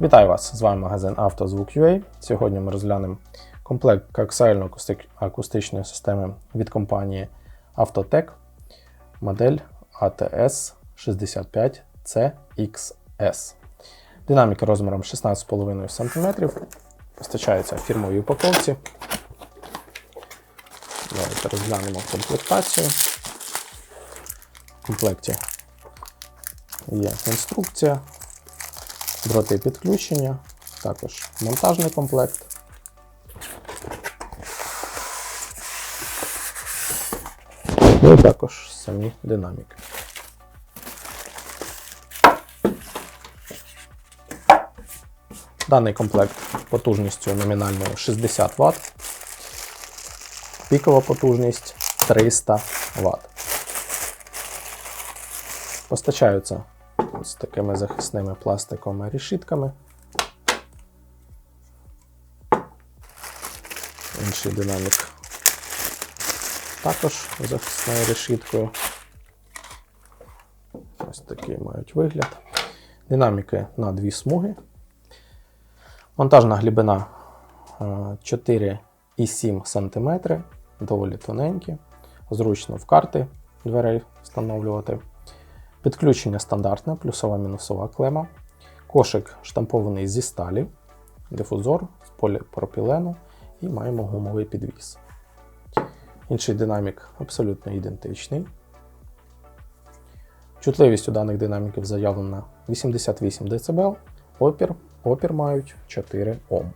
Вітаю вас! З вами магазин «Автозвук.UA». Сьогодні ми розглянемо комплект коаксіально-акустичної системи від компанії Автотек, модель ATS 65CXS. Динаміка розміром 16,5 см. Постачається фірмовій упаковці. Давайте розглянемо комплектацію. В комплекті є інструкція, дроти підключення, також монтажний комплект. Ну і також самі динаміки. Даний комплект потужністю номінальною 60 Вт, пікова потужність 300 Вт. Постачаються з такими захисними пластиковими решітками. Інший динамік також захисною решіткою. Ось такий мають вигляд. Динаміки на дві смуги. Монтажна глибина е, 4,7 см, доволі тоненькі, зручно в карти дверей встановлювати. Підключення стандартне, плюсова мінусова клема. Кошик штампований зі сталі, дифузор з поліпропілену і маємо гумовий підвіс. Інший динамік абсолютно ідентичний. Чутливість у даних динаміків заявлена 88 дБ, опір, опір мають 4 Ом.